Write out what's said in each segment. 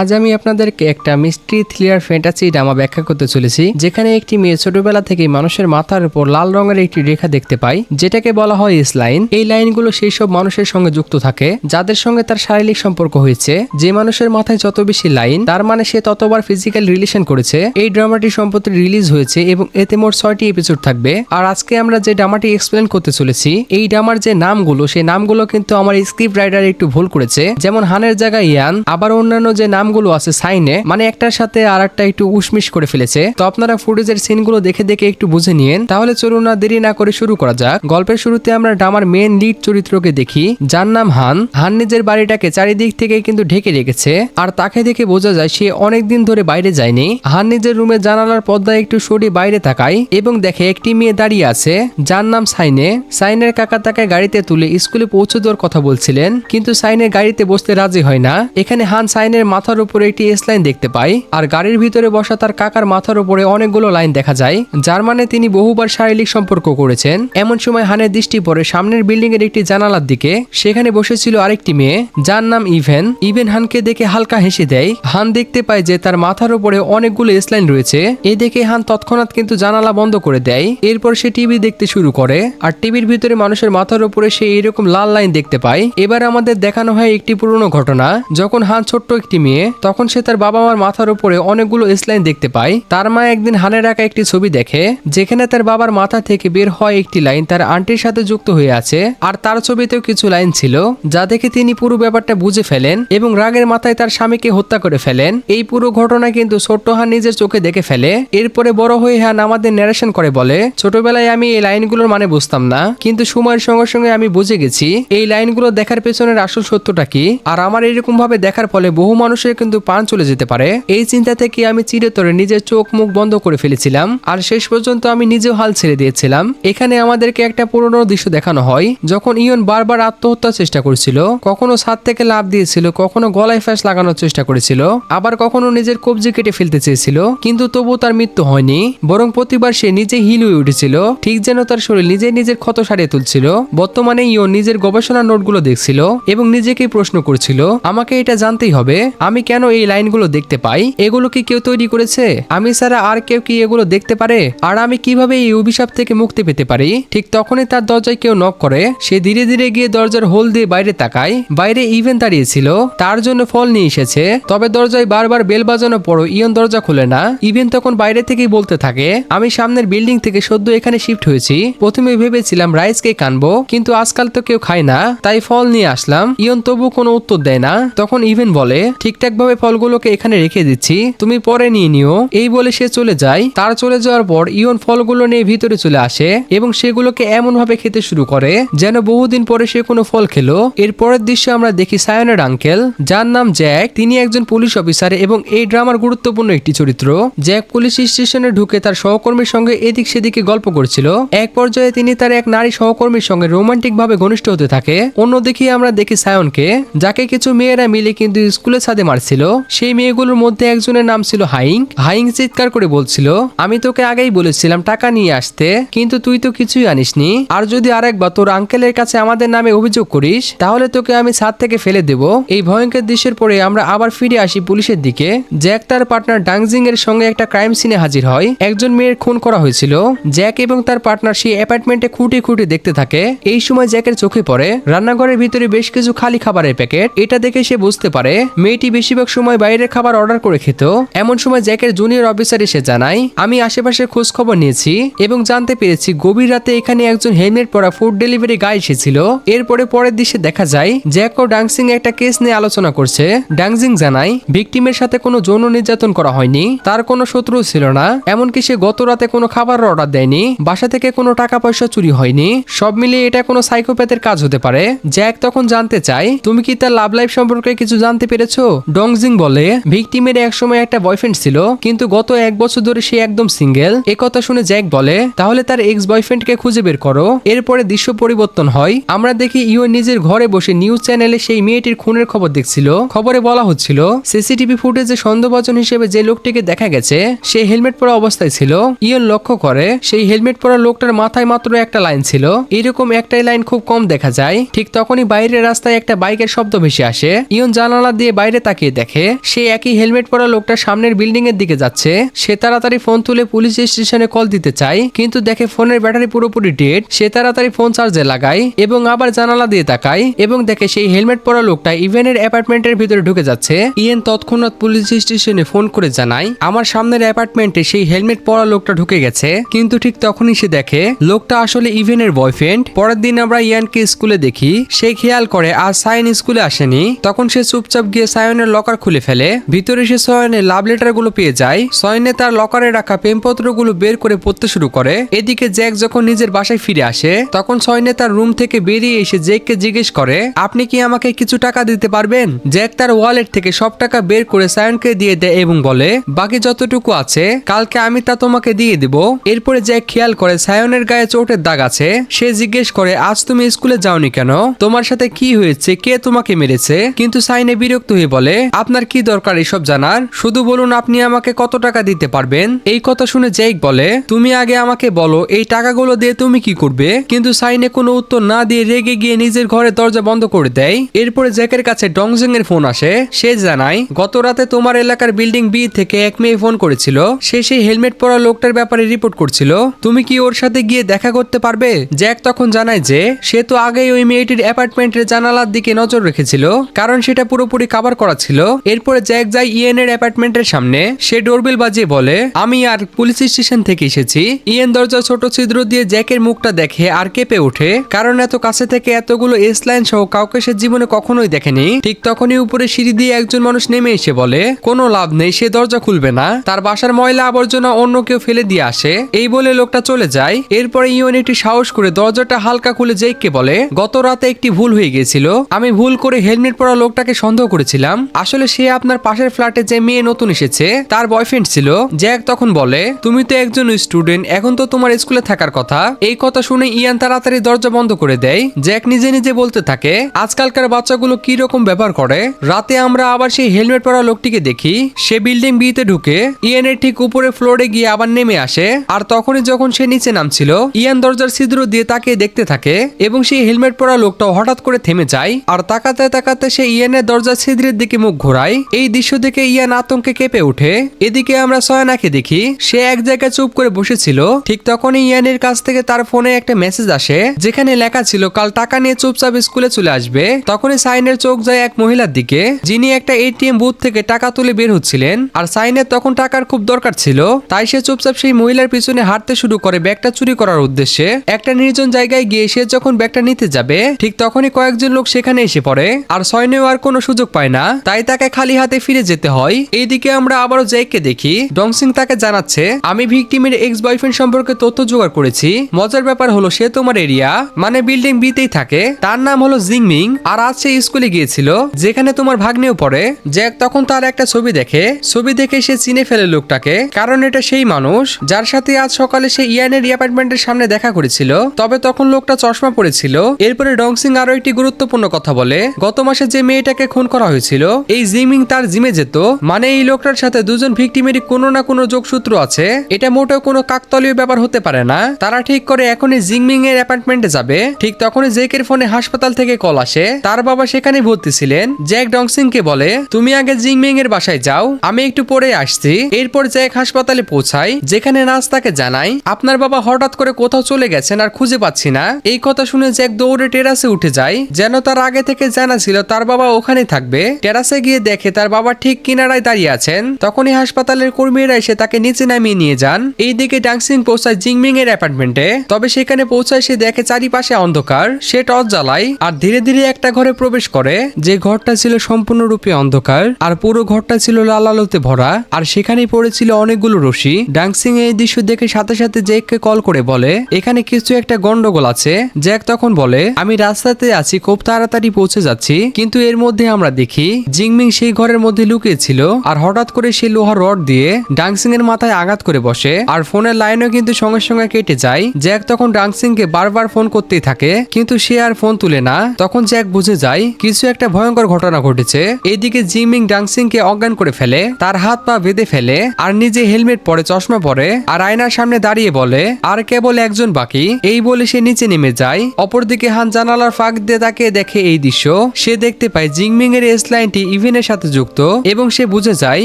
আজ আমি আপনাদেরকে একটা মিস্ট্রি থ্রিলার ফ্যান্টাসি ড্রামা ব্যাখ্যা করতে চলেছি, যেখানে একটি মেয়ে ছোটবেলা থেকে মানুষের মাথার উপর লাল রঙের একটি রেখা দেখতে পায়, যেটাকে বলা হয় ইস লাইন এই লাইনগুলো সেই সব মানুষের সঙ্গে যুক্ত থাকে, যাদের সঙ্গে তার শারীরিক সম্পর্ক হয়েছে। যে মানুষের মাথায় যত বেশি লাইন তার মানে সে ততবার ফিজিক্যাল রিলেশন করেছে। এই ড্রামাটি সম্প্রতি রিলিজ হয়েছে এবং এতে মোট ছয়টি এপিসোড থাকবে। আর আজকে আমরা যে ড্রামাটি এক্সপ্লেন করতে চলেছি, এই ড্রামার যে নামগুলো, সেই নামগুলো কিন্তু আমার স্ক্রিপ্ট রাইটার একটু ভুল করেছে। যেমন হানের জায়গায় ইয়ান, আবার অন্যান্য যে নামগুলো আছে সাইনে। মানে একটার সাথে আর একটা একটু উসমিস করে ফেলেছে। তো আপনারা ফুটেজের সিনগুলো দেখে দেখে একটু বুঝে নিন তাহলে চলুন না, দেরি না করে শুরু করা যাক। গল্পের শুরুতে আমরা ড্রামার মেন লিড চরিত্রকে দেখি। যার নাম হান। হান নিজের বাড়িটাকে চারিদিক থেকে কিন্তু ঢেকে রেখেছে। আর তাকে দেখে বোঝা যায় সে অনেকদিন ধরে বাইরে যায়নি। হান নিজের রুমে জানালার পর্দায় একটু সরে বাইরে তাকায় এবং দেখে একটি মেয়ে দাঁড়িয়ে আছে, যার নাম সাইনে। সাইনের কাকা তাকে গাড়িতে তুলে স্কুলে পৌঁছে দেওয়ার কথা বলছিলেন। কিন্তু সাইনের গাড়িতে বসতে রাজি হয় না। এখানে হান সাইনের মাথার উপরে একটি এস লাইন দেখতে পায় আর গাড়ির ভিতরে বসা তার কাকার মাথার উপরে অনেকগুলো লাইন দেখা যায়, যার মানে তিনি বহুবার শারীরিক সম্পর্ক করেছেন। এমন সময় হানের দৃষ্টি পড়ে সামনের বিল্ডিং এর একটি জানালার দিকে। সেখানে বসেছিল আরেকটি মেয়ে, যার নাম ইভেন। ইভেন হানকে দেখে হালকা হেসে দেয়। হান দেখতে পায় যে তার মাথার উপরে অনেকগুলো এসলাইন রয়েছে। এই দেখে হান তৎক্ষণাৎ কিন্তু জানালা বন্ধ করে দেয়। এরপর সে টিভি দেখতে শুরু করে। আর টিভির ভিতরে মানুষের মাথার উপরে সে এরকম লাল লাইন দেখতে পায়। এবার আমাদের দেখানো হয় একটি পুরনো ঘটনা, যখন হান ছোট্ট একটি মেয়ে তখন সে তার বাবা মার মাথার উপরে অনেকগুলো এসলাইন দেখতে পায়। তার মা একদিন হানের আঁকা একটি ছবি দেখে, যেখানে তার বাবার মাথা থেকে বের হয় একটি লাইন তার আন্টির সাথে যুক্ত হয়ে আছে। আর তার ছবিতেও কিছু লাইন ছিল, যা দেখে তিনি পুরো ব্যাপারটা বুঝে ফেলেন এবং রাগের মাথায় তার স্বামীকে হত্যা করে ফেলেন। এই পুরো ঘটনা কিন্তু ছোট্ট হান নিজের চোখে দেখে ফেলে। এরপরে বড় হয়ে হান আমাদের ন্যারেশন করে বলে, ছোটবেলায় আমি এই লাইনগুলোর মানে বুঝতাম না, কিন্তু সময়ের সঙ্গে সঙ্গে আমি বুঝে গেছি, এই লাইনগুলো দেখার পেছনের আসল সত্যটা কি? আর আমার এরকম ভাবে দেখার ফলে বহু মানুষের কিন্তু পান চলে যেতে পারে। এই চিন্তা থেকে আমি চিরতরে নিজের চোখ মুখ বন্ধ করে ফেলেছিলাম আর শেষ পর্যন্ত আমি নিজেও হাল ছেড়ে দিয়েছিলাম। এখানে আমাদেরকে একটা পুরনো দৃশ্য দেখানো হয়। যখন ইয়ন বারবার আত্মহত্যার চেষ্টা করছিল, কখনো ছাদ থেকে লাভ দিয়েছিল, কখনো গলায় ফ্যাস লাগানোর চেষ্টা করেছিল, আবার কখনো নিজের কবজি কেটে ফেলতে চেয়েছিল, কিন্তু তবু তার মৃত্যু হয়নি। বরং প্রতিবার সে নিজে হিল হয়ে উঠেছিল, ঠিক যেন তার শরীর নিজে নিজের ক্ষত সারিয়ে তুলছিল। বর্তমানে ইও নিজের গবেষণা নোটগুলো দেখছিল এবং নিজেকে প্রশ্ন করছিল, আমাকে এটা জানতেই হবে, আমি কেন এই লাইনগুলো দেখতে পাই? এগুলো কি কেউ তৈরি করেছে? আমি ছাড়া আর কেউ কি এগুলো দেখতে পারে? আর আমি কীভাবে এই অভিশাপ থেকে মুক্তি পেতে পারি? ঠিক তখনই তার দরজায় কেউ নক করে। সে ধীরে ধীরে গিয়ে দরজার হোল দিয়ে বাইরে তাকায়। বাইরে ইভেন দাঁড়িয়েছিল। তার জন্য ফল নিয়ে এসেছে। তবে দরজায় বারবার বেল বাজানো পরও ইয়ন দরজা খুলে না। ইভেন তখন বাইরে থেকেই বলতে থাকে, আমি সামনের বিল্ডিং থেকে সদ্য এখানে শিফট হয়েছি। প্রথমে ভেবেছিলাম রাইস কেক আনব কিন্তু আজকাল তো কেউ খায় না, তাই ফল নিয়ে আসলাম। ইয়ন তবু কোনো উত্তর দেয় না। তখন ইভেন বলে, ঠিকঠাক ভাবে ফলগুলোকে এখানে রেখে দিচ্ছি। তুমি পরে নিয়ে নিও। এই বলে সে চলে যায়। তার চলে যাওয়ার পর ইয়ন ফলগুলো নিয়ে ভিতরে চলে আসে এবং সেগুলোকে এমন ভাবে খেতে শুরু করে যেন বহুদিন পরে সে কোনো ফল খেলো। এর পরের দৃশ্য আমরা দেখি সায়নের আঙ্কেল, যার নাম জ্যাক। তিনি একজন পুলিশ অফিসার এবং এই ড্রামার গুরুত্বপূর্ণ একটি চরিত্র। জ্যাক পুলিশ স্টেশনে ঢুকে তার সহকর্মীর সঙ্গে এদিক সেদিকে গল্প করছিল। এক পর্যায়ে তিনি তার এক নারী সহকর্মীর সঙ্গে রোমান্টিক ভাবে ঘনিষ্ঠ হতে থাকে। অন্যদিকে আমরা দেখি সায়নকে, যাকে কিছু মেয়েরা মিলে কিন্তু স্কুলের ছাদে মারছিল সেই মেয়েগুলোর মধ্যে একজনের নাম ছিল হাইং। হাইং চিৎকার করে বলছিল, আমি তোকে আগেই বলেছিলাম টাকা নিয়ে আসতে, কিন্তু তুই তো কিছুই আনিসনি। আর যদি আরেকবার তোর আঙ্কেলের কাছে আমাদের নামে অভিযোগ করিস, তাহলে তোকে আমি ছাদ থেকে ফেলে দেব। এই ভয়ঙ্কর দৃশ্যের পরে আমরা আবার ফিরে আসি পুলিশের দিকে। জ্যাক তার পার্টনার ডাংজিং এর সঙ্গে একটা ক্রাইম সিনে হাজির হয়। একজন মেয়ের খুন করা হয়েছিল। জ্যাক এবং তার পার্টনার সেই অ্যাপার্টমেন্টে খুঁটি খুঁটি দেখতে থাকে। এই সময় জ্যাকের চোখে পড়ে। রান্নাঘরের ভিতরে বেশ কিছু খালি খাবারের প্যাকেট। এটা দেখে সে বুঝতে পারে, মেয়েটি বেশিরভাগ সময় বাইরের খাবার অর্ডার করে খেত এমন সময় জ্যাকের জুনিয়র অফিসার এসে জানায়, আমি আশেপাশে খোঁজ খবর নিয়েছি এবং জানতে পেরেছি গভীর রাতে এখানে একজন হেলমেট পরা ফুড ডেলিভারি গায়ে এসেছিল। এরপরে পরের দৃশ্যে দেখা যায়, জ্যাক ও ডাংসিং একটা কেস নিয়ে আলোচনা করছে। ডাংজিং জানায়, ভিকটিমের সাথে কোনো যৌন নির্যাতন করা হয়নি, তার কোনো শত্রু ছিল না, এমনকি সে গত রাতে কোনো খাবার অর্ডার দেয়নি, বাসা থেকে কোনো টাকা পয়সা চুরি হয়নি। সব মিলিয়ে এটা কোনো সাইকোপ্যাথের কাজ হতে পারে। জ্যাক তখন জানতে চায়, তুমি কি তার লাভ লাইফ সম্পর্কে কিছু জানতে পেরেছ? ডংজিং বলে, ভিকটিমের একসময় একটা বয়ফ্রেন্ড ছিল, কিন্তু গত এক বছর ধরে সে একদম সিঙ্গেল এ কথা শুনে জ্যাক বলে, তাহলে তার এক্স বয়ফ্রেন্ডকে খুঁজে বের করো। এরপরে দৃশ্য পরিবর্তন হয়। আমরা দেখি ইও নিজের ঘরে বসে নিউজ চ্যানেলে সেই মেয়েটির খুনের খবর দেখছিল। খবরে বলা হচ্ছিল, সিসিটিভি ফুটেজে সন্দেহভাজন হিসেবে যে লোকটিকে দেখা গেছে, সে হেলমেট পরা অবস্থায় ছিল। ইয়ন লক্ষ্য করে, সেই হেলমেট পরা লোকটার মাথায় মাত্র একটা লাইন ছিল। এরকম একটাই লাইন খুব কম দেখা যায়। ঠিক তখনই বাইরের রাস্তায় একটা বাইকের শব্দ ভেসে আসে। ইয়ন জানালা দিয়ে বাইরে তাকিয়ে তাকিয়ে দেখে সে একই হেলমেট পরা লোকটা সামনের বিল্ডিং এর দিকে যাচ্ছে। সে তাড়াতাড়ি ফোন তুলে পুলিশ স্টেশনে কল দিতে চায়, কিন্তু দেখে ফোনের ব্যাটারি পুরোপুরি ডেড সে তাড়াতাড়ি ফোন চার্জে লাগায় এবং আবার জানালা দিয়ে তাকায় এবং দেখে সেই হেলমেট পরা লোকটা ইভেনের অ্যাপার্টমেন্টের ভিতরে ঢুকে যাচ্ছে। ইয়েন তৎক্ষণাৎ পুলিশ স্টেশনে ফোন করে জানায়, আমার সামনের অ্যাপার্টমেন্টে সেই হেলমেট পরা লোকটা ঢুকে গেছে। কিন্তু ঠিক তখনই সে দেখে, লোকটা আসলে ইভেনের বয়ফ্রেন্ড পরের দিন আমরা ইয়ানকে স্কুলে দেখি। সে খেয়াল করে, আর সাইন স্কুলে আসেনি। তখন সে চুপচাপ গিয়ে সায়নের লকার খুলে ফেলে। ভিতরে সে সয়নের লাভ লেটারগুলো পেয়ে যায়। সয়নে তার লকারে রাখা প্রেমপত্রগুলো বের করে পড়তে শুরু করে। এদিকে জ্যাক যখন নিজের বাসায় ফিরে আসে, তখন সয়নে তার রুম থেকে বেরিয়ে এসে জ্যাককে জিজ্ঞেস করে, আপনি কি আমাকে কিছু টাকা দিতে পারবেন? জ্যাক তার ওয়ালেট থেকে সব টাকা বের করে সায়নকে দিয়ে দেয় এবং বলে, বাকি যতটুকু আছে, কালকে আমি তা তোমাকে দিয়ে দিব। এরপরে জ্যাক খেয়াল করে সায়নের গায়ে চোটের দাগ আছে। সে জিজ্ঞেস করে, আজ তুমি স্কুলে যাওনি কেন? তোমার সাথে কি হয়েছে? কে তোমাকে মেরেছে? কিন্তু সাইনে বিরক্ত হয়ে বলে আপনার কি দরকার এসব জানার? শুধু বলুন আপনি আমাকে কত টাকা দিতে পারবেন? এই কথা শুনে জ্যাক বলে, তুমি আগে আমাকে বলো, এই টাকাগুলো দিয়ে তুমি কি করবে? কিন্তু সাইনে কোনো উত্তর না দিয়ে রেগে গিয়ে নিজের ঘরের দরজা বন্ধ করে দেয়। এরপরে জ্যাকের কাছে ডংজং এর ফোন আসে। সে জানায়, গত রাতে তোমার এলাকার বিল্ডিং বি থেকে এক মেয়ে ফোন করেছিল। সে সেই হেলমেট পরা লোকটার ব্যাপারে রিপোর্ট করছিল। তুমি কি ওর সাথে গিয়ে দেখা করতে পারবে? জ্যাক তখন জানায় যে, সে তো আগেই ওই মেয়েটির অ্যাপার্টমেন্টের জানালার দিকে নজর রেখেছিল, কারণ সেটা পুরোপুরি কাভার করা ছিল। এরপরে জ্যাক যায় ইয়েন এর অ্যাপার্টমেন্টের সামনে। সে ডোরবেল বাজিয়ে বলে, আমি আর পুলিশ স্টেশন থেকে এসেছি। ইয়েন দরজা ছোট ছিদ্র দিয়ে জ্যাকের মুখটা দেখে আর কেঁপে ওঠে। কারণ এত কাছে থেকে এতগুলো এস লাইন সহ কাউকে সে জীবনে কখনোই দেখেনি। ঠিক তখনই উপরে সিঁড়ি দিয়ে একজন মানুষ নেমে এসে বলে, কোনো লাভ নেই, সে দরজা খুলবে না। তার বাসার ময়লা আবর্জনা অন্য কেউ ফেলে দিয়ে আসে। এই বলে লোকটা চলে যায়। এরপরে ইয়ন একটি সাহস করে দরজাটা হালকা খুলে জেককে বলে, গত রাতে একটি ভুল হয়ে গিয়েছিল। আমি ভুল করে হেলমেট পরা লোকটাকে সন্দেহ করেছিলাম। আসলে সে আপনার পাশের ফ্ল্যাটে যে মেয়ে নতুন এসেছে, তার বয়ফ্রেন্ড ছিল। জ্যাক তখন বলে, তুমি তো একজন স্টুডেন্ট এখন তো তোমার স্কুলে থাকার কথা। এই কথা শুনে ইয়ান তাড়াতাড়ি দরজা বন্ধ করে দেয়। জ্যাক নিজে নিজে বলতে থাকে, আজকালকার বাচ্চাগুলো কি রকম ব্যবহার করে? রাতে আমরা আবার সেই হেলমেট পরা লোকটিকে দেখি, সে বিল্ডিং বিতে ঢুকে, ইয়ানের ঠিক উপরে ফ্লোরে গিয়ে আবার নেমে আসে। আর তখনই যখন সে নিচে নামছিল, ইয়ান দরজার ছিদ্র দিয়ে তাকে দেখতে থাকে এবং সেই হেলমেট পরা লোকটা হঠাৎ করে থেমে যায়। আর তাকাতে তাকাতে সে ইয়ানের দরজার ছিদ্রের দিকে মুখ ঘোরায় এই দৃশ্য দেখে ইয়ান আতঙ্কে কেঁপে ওঠে। এদিকে আমরা সয়নাকে দেখি। সে এক জায়গায় চুপ করে বসেছিল। ঠিক তখনই ইয়ানের কাছ থেকে তার ফোনে একটা মেসেজ আসে, যেখানে লেখা ছিল, কাল টাকা নিয়ে চুপচাপ স্কুলে চলে আসবে। তখনই সাইনের চোখ যায় এক মহিলার দিকে, যিনি একটা এটিএম বুথ থেকে টাকা তুলে বের হচ্ছিলেন। আর সাইনের তখন টাকার খুব দরকার ছিল, তাই সে চুপচাপ সেই মহিলার পিছনে হাঁটতে শুরু করে ব্যাগটা চুরি করার উদ্দেশ্যে। একটা নির্জন জায়গায় গিয়ে সে যখন ব্যাগটা নিতে যাবে, ঠিক তখনই কয়েকজন লোক সেখানে এসে পড়ে। আর সয়নেও আর কোনো সুযোগ পায় না, তাই তাকে খালি হাতে ফিরে যেতে হয়। এইদিকে আমরা আবারও জ্যাককে দেখি। ডংসিং তাকে জানাচ্ছে, আমি ভিকটিমের এক্স বয়ফ্রেন্ড সম্পর্কে তথ্য জোগাড় করেছি। মজার ব্যাপার হলো সে তোমার এরিয়া মানে বিল্ডিং বিতেই থাকে। তার নাম হলো জিংমিং, আর আজ সে স্কুলে গিয়েছিল, যেখানে তোমার ভাগ্নেও পড়ে। জ্যাক তখন তার একটা ছবি দেখে। ছবি দেখে সে চিনে ফেলে লোকটাকে, কারণ এটা সেই মানুষ, যার সাথে আজ সকালে সে ইয়ানের অ্যাপার্টমেন্টের সামনে দেখা করেছিল। তবে তখন লোকটা চশমা পড়েছিল এরপরে ডংসিং আরও একটি গুরুত্বপূর্ণ কথা বলে, গত মাসে যে মেয়েটাকে খুন করা হয়েছিল এই জিমিং তার জিমে যেত মানে এই লোকটার সাথে দুজন ভিকটিমেরই কোনো না কোনো যোগসূত্র আছে। এটা মোটেও কোনো কাকতলীয় ব্যাপার হতে পারে না। তারা ঠিক করে এখনই জিংমিং এর অ্যাপার্টমেন্টে যাবে। ঠিক তখনই জেকের ফোনে হাসপাতাল থেকে কল আসে। তার বাবা সেখানে ভর্তি ছিলেন। জ্যাক ডংসিং কে বলে, তুমি আগে জিংমিং এর বাসায় যাও, আমি একটু পরে আসছি। এরপর জ্যাক হাসপাতালে পৌঁছায়, যেখানে নার্স তাকে জানাই আপনার বাবা হঠাৎ করে কোথাও চলে গেছেন আর খুঁজে পাচ্ছি না। এই কথা শুনে জ্যাক দৌড়ে টেরাসে উঠে যায়। যেন তার আগে থেকে জানা ছিল তার বাবা ওখানে থাকবে। টেরাসে গিয়ে দেখে তার বাবা ঠিক কিনারায় দাঁড়িয়ে আছেন। তখনই হাসপাতালের কর্মীরা এসে তাকে নিচে নামিয়ে নিয়ে যান। এইদিকে ডাংসিং পৌঁছায় জিংমিং এর অ্যাপার্টমেন্টে। তবে সেখানে পৌঁছায় সে দেখে চারিপাশে অন্ধকার, সে টর্চ জ্বালায় আর ধীরে ধীরে একটা ঘরে প্রবেশ করে। যে ঘরটা ছিল সম্পূর্ণরূপে অন্ধকার আর পুরো ঘরটা ছিল লাল আলোতে ভরা আর সেখানে পড়েছিল অনেকগুলো রশি। ডাংসিং এই দৃশ্য দেখে সাথে সাথে জ্যাককে কল করে বলে, এখানে কিছু একটা গন্ডগোল আছে। জ্যাক তখন বলে, আমি রাস্তাতে আছি, খুব তাড়াতাড়ি পৌঁছে যাচ্ছি, কিন্তু এর মধ্যে আমরা দেখি। জিংমিং সেই ঘরের মধ্যে লুকিয়েছিল আর হঠাৎ করে সে লোহার রড দিয়ে ডাংসিং এর মাথায় আঘাত করে বসে। আর ফোনের লাইনও কিন্তু সঙ্গে সঙ্গে কেটে যায়। জ্যাক তখন ডাংসিং কে বারবার ফোন করতেই থাকে, কিন্তু সে আর ফোন তুলে না। তখন জ্যাক বুঝে যায়, কিছু একটা ভয়ঙ্কর ঘটনা ঘটেছে। এদিকে জিমিং ডাংসিং কে অজ্ঞান করে ফেলে, তার হাত পা বেঁধে ফেলে, আর নিজে হেলমেট পরে চশমা পরে, আর আয়নার সামনে দাঁড়িয়ে বলে, আর কেবল একজন বাকি? এই বলে সে নিচে নেমে যায়। অপরদিকে হান জানালার ফাঁক দিয়ে তাকে দেখে এই দৃশ্য। সে দেখতে পায় জিংমিং এর এস লাইনটি ইভেনের সাথে যুক্ত এবং সে বুঝে যায়,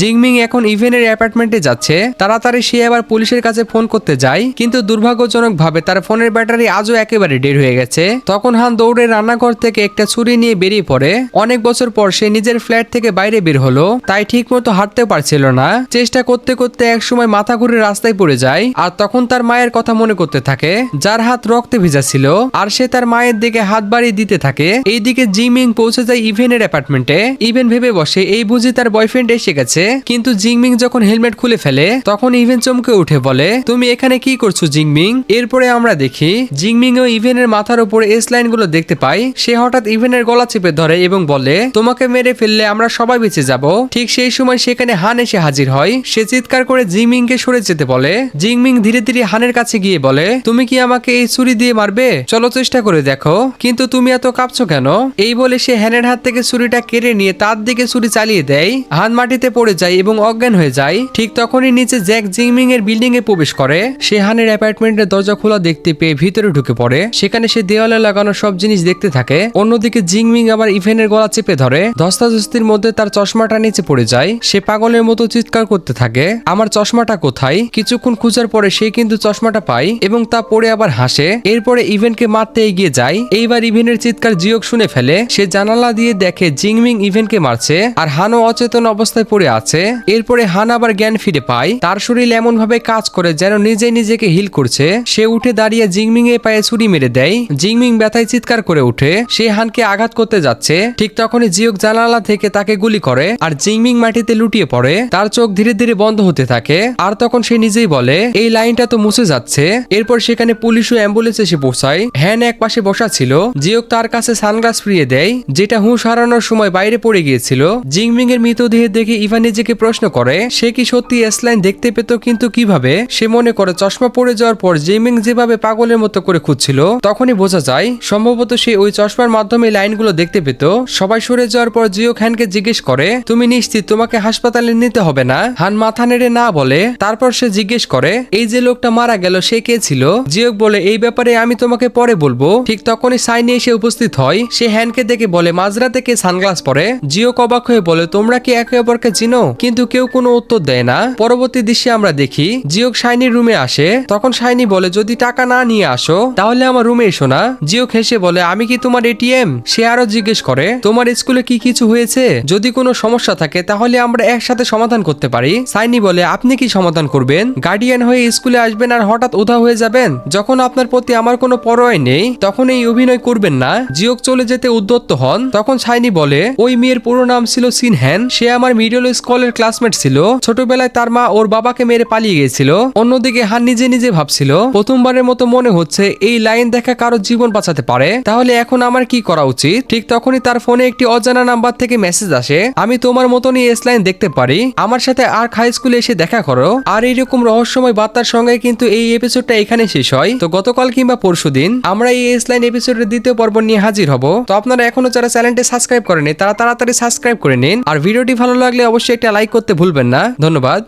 জিংমিং এখন ইভেনের অ্যাপার্টমেন্টে যাচ্ছে। তাড়াতাড়ি সে আবার পুলিশের কাছে ফোন করতে যায়, কিন্তু দুর্ভাগ্যজনক ভাবে তার ফোনের ব্যাটারি আজও একেবারে ডেড হয়ে গেছে। তখন হান দৌড়ে রান্নাঘর থেকে একটা ছুরি নিয়ে বেরিয়ে পড়ে। অনেক বছর পর সে নিজের ফ্ল্যাট থেকে বাইরে বের হলো, তাই ঠিক মতো হাঁটতেও পারছিল না। চেষ্টা করতে করতে এক সময় মাথা ঘুরে রাস্তায় পড়ে যায়, আর তখন তার মায়ের কথা মনে করতে থাকে, যার হাত রক্তে ভেজা ছিল, আর সে তার মায়ের দিকে হাত বাড়িয়ে দিতে থাকে। এইদিকে জিমিং পৌঁছে যায় ইভেনের অ্যাপার্টমেন্টে। ইভেন ভেবে বসে, এই বুঝি তার বয়ফ্রেন্ড এসে গেছে? কিন্তু জিংমিং যখন হেলমেট খুলে ফেলে, তখন ইভেন চমকে উঠে বলে, তুমি এখানে কি করছ জিংমিং এরপরে আমরা দেখি জিংমিং ও ইভেনের মাথার উপরে এস লাইনগুলো দেখতে পাই। সে হঠাৎ ইভেনের গলা চেপে ধরে এবং বলে, তোমাকে মেরে ফেললে আমরা সবাই বেঁচে যাব। ঠিক সেই সময় সেখানে হান এসে হাজির হয়। সে চিৎকার করে জিংমিং কে সরে যেতে বলে। জিংমিং ধীরে ধীরে হানের কাছে গিয়ে বলে, তুমি কি আমাকে এই ছুরি দিয়ে মারবে? চলো চেষ্টা করে দেখো। কিন্তু তুমি এত কাঁপছো কেন? এই বলে সে হ্যানের হাত থেকে ছুরিটা কেড়ে নিয়ে তার দিকে ছুরি চালিয়ে দেয় হান মাটিতে পড়ে যায় এবং অজ্ঞান হয়ে যায়। ঠিক তখনই নিচে জ্যাক জিংমিং এর বিল্ডিং এ প্রবেশ করে। সে হানের অ্যাপার্টমেন্টের দরজা খোলা দেখতে পেয়ে ভিতরে ঢুকে পড়ে। সেখানে সে দেওয়ালে লাগানো সব জিনিস দেখতে থাকে। অন্যদিকে জিংমিং আবার ইভেনের গলা চেপে ধরে। ধস্তাধস্তির মধ্যে তার চশমাটা নিচে পড়ে যায়। সে পাগলের মতো চিৎকার করতে থাকে, আমার চশমাটা কোথায়? কিছুক্ষণ খুঁজার পরে সে কিন্তু চশমাটা পায় এবং তা পরে আবার হাসে। এরপরে ইভেনকে মারতে এগিয়ে যায়। এইবার ইভেনের চিৎকার জিওক শুনে ফেলে। সে জানালা দিয়ে দেখে জিংমিং ইভেনকে মারছে, আর হানও অচেতন অবস্থায় পড়ে আছে। এরপরে হান আবার জ্ঞান ফিরে পায়। তার শরীর এমন ভাবে কাজ করে যেন নিজে নিজেকে হিল করছে। সে উঠে দাঁড়িয়ে জিংমিং এর পায়ে ছুরি মেরে দেয়। জিংমিং ব্যথায় চিৎকার করে উঠে সে হানকে আঘাত করতে যাচ্ছে। ঠিক তখনই জিওক জানালা থেকে তাকে গুলি করে, আর জিংমিং মাটিতে লুটিয়ে পড়ে। তার চোখ ধীরে ধীরে বন্ধ হতে থাকে। আর তখন সে নিজেই বলে, এই লাইনটা তো মুছে যাচ্ছে। এরপর সেখানে পুলিশ ও অ্যাম্বুলেন্স এসে পৌঁছায়। হ্যান এক পাশে বসা ছিল। জিওক তার কাছে সানগ্লাস ফিরিয়ে দেয়, যেটা হুঁশ হারানোর সময় বাইরে পড়ে গিয়েছিল। জিংমিং এর মৃতদেহ দেখে ইভা নিজেকে প্রশ্ন করে, সে কি সত্যি এসলাইন দেখতে পেত কিন্তু কীভাবে? সে মনে করে চশমা পড়ে যাওয়ার পর জিংমিং যেভাবে পাগলের মতো করে খুঁজছিল, তখনই বোঝা যায়, সম্ভবত সে ওই চশমার মাধ্যমে লাইনগুলো দেখতে পেত। সবাই সরে যাওয়ার পর জিও খানকে জিজ্ঞেস করে, তুমি নিশ্চিত তোমাকে হাসপাতালে নিতে হবে না? হান মাথা নেড়ে না বলে, তারপর সে জিজ্ঞেস করে, এই যে লোকটা মারা গেল, সে কে ছিল? জিওক বলে, এই ব্যাপারে আমি তোমাকে পরে বলব। ঠিক তখনই সাইনে এসে উপস্থিত হয়, সে হ্যানকে দেখে বলে, মাঝরাতে কে সানগ্লাস পরে? জিওক অবাক হয়ে বলে, তোমরা কি একে অপরকে চিনো? কিন্তু কেউ কোনো উত্তর দেয় না। পরবর্তী দৃশ্যে আমরা দেখি জিওক শাইনির রুমে আসে। তখন শাইনি বলে, যদি টাকা না নিয়ে আসো, তাহলে আমার রুমে এসো না। জিওক হেসে বলে, আমি কি তোমার এটিএম সে আরও জিজ্ঞেস করে, তোমার স্কুলে কি কিছু হয়েছে? যদি কোনো সমস্যা থাকে, তাহলে আমরা একসাথে সমাধান করতে পারি। সাইনি বলে, আপনি কি সমাধান করবেন? গার্ডিয়ান হয়ে স্কুলে আসবেন আর হঠাৎ উধা হয়ে যাবেন? যখন আপনার প্রতি আমার কোনো পরোয় নেই, তখন এই অভিনয় করবেন না? জিওক চলে যেতে উদ্যত্ত হন। তখন সাইনি বলে, ওই মেয়ের পুরো নাম ছিল সিনহ্যান। সে আমার মিডল স্কুলের ক্লাসমেট ছিল। ছোটবেলায় তার মা ওর বাবাকে মেরে পালিয়ে গিয়েছিল। অন্যদিকে হান নিজে নিজে ভাবছিল, প্রথমবারের মতো মনে হচ্ছে এই লাইন দেখা কারও জীবন বাঁচাতে পারে। তাহলে এখন আমার কি করা উচিত? ঠিক তখনই তার ফোনে একটি অজানা নাম্বার থেকে মেসেজ আসে, আমি তোমার মতনই এস লাইন দেখতে পারি। আমার সাথে আর হাই স্কুলে এসে দেখা করো। আর এইরকম রহস্যময় বার্তার সঙ্গে কিন্তু এই এপিসোডটা এখানে শেষ হয়। তো গতকাল কিংবা পরশু দিন আমরা এই এস লাইন এপিসোডের দ্বিতীয় পর্ব নিয়ে হাজির হব। তো আপনারা এখনও যারা চ্যানেলটি সাবস্ক্রাইব করেনি তারা তাড়াতাড়ি সাবস্ক্রাইব করে নিন। আর ভিডিওটি ভালো লাগলে অবশ্যই একটা লাইক করতে ভুলবেন না। ধন্যবাদ।